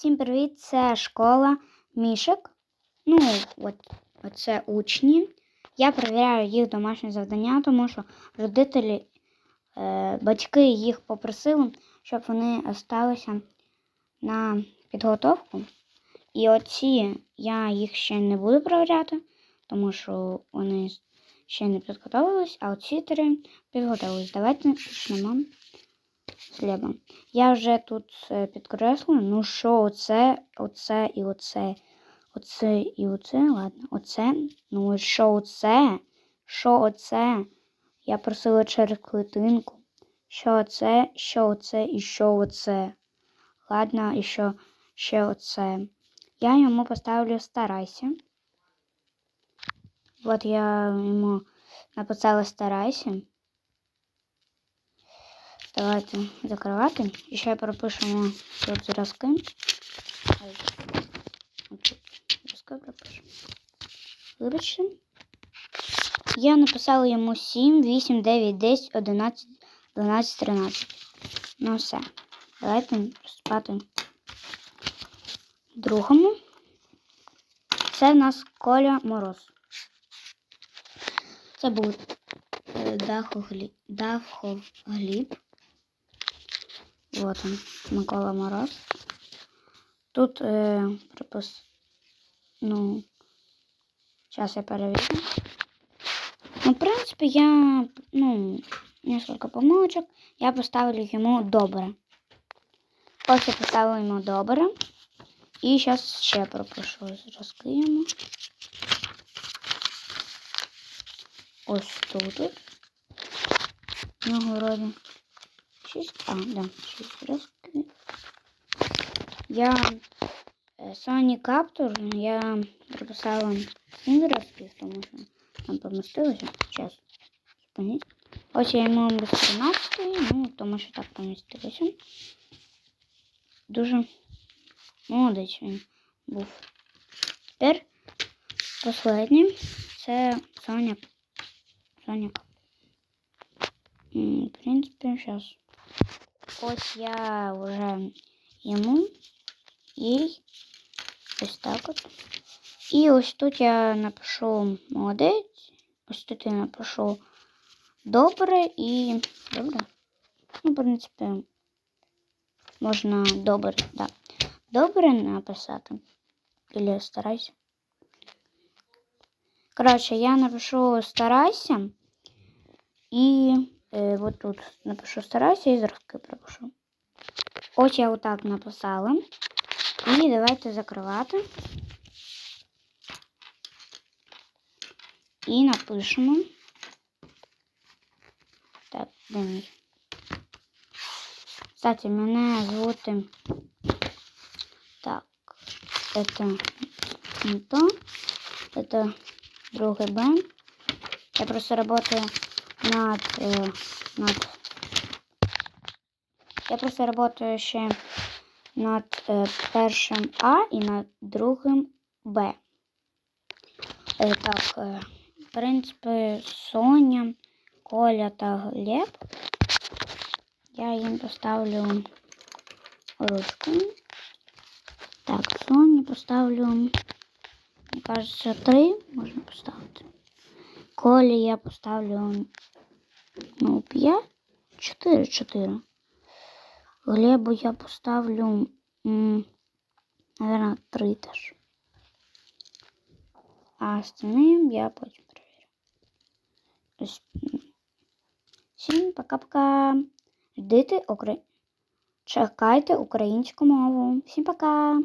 Всім привіт! Це школа мішок. Ну, от, оце учні. Я перевіряю їх домашні завдання, тому що родителі, е, батьки їх попросили, щоб вони залишилися на підготовку. І оці я їх ще не буду перевіряти, тому що вони ще не підготовились, а оці три підготовились. Давайте почнемо хлібом. Я вже тут е, підкреслю, ну що оце, оце і оце, оце і оце, ладно, оце, ну що оце, що оце? Я просила через клітинку. Що оце, що оце і що оце. Ладно, і що ще оце. Я йому поставлю старайся. Вот я йому написала старайся. Давайте закривати. І ще пропишемо тут зразки. Зразки пропишемо. Вибачте. Я написала йому 7, 8, 9, 10, 11, 12, 13. Ну все. Давайте спати другому. Це в нас Коля Мороз. Це був е, Дахогліб. Вот он, Микола Мороз. Тут э, е, припис... Ну, сейчас я перевірю. Ну, в принципе, я, ну, несколько помилочок. Я поставлю ему добре. Ось я поставлю йому добре. І зараз ще пропишу. Розкриємо. Ось тут. Ну, вроді. 6, а, да, 6 розквіт. Я е, Sony Capture ну, я прописала один потому что що там помістилося. Зараз. Ось я йому без 13, ну, тому що так помістилося. Дуже молодець він був. Тепер последний. це Соня. Соня. В принципі, сейчас. Ось я вже йому їй ось так от. І ось тут я напишу молодець. Ось тут я напишу добре і добре. Ну, в принципі, можна добре, да. Добре написати. Или старайся. Коротше, я напишу старайся. І е, вот тут напишу старайся і зразки пропишу. Ось я отак написала. І давайте закривати. І напишемо. Так, де мій? Кстати, мене звути. Так, это не то. Это другой Б. Я просто работаю над, э, над... Я просто работаю ще над е, першим А і над другим Б. Е, так, е, в принципі, Соня, Коля та Глеб. Я їм поставлю ручку. Так, Соні поставлю, мені кажется, три можна поставити. Колі я поставлю, ну, 5, 4, 4. Глебу я поставлю, наверное, 3 теж. А остальным я потім перевірю. Всім пока-пока. Ждите, укра... чекайте українську мову. Всім пока!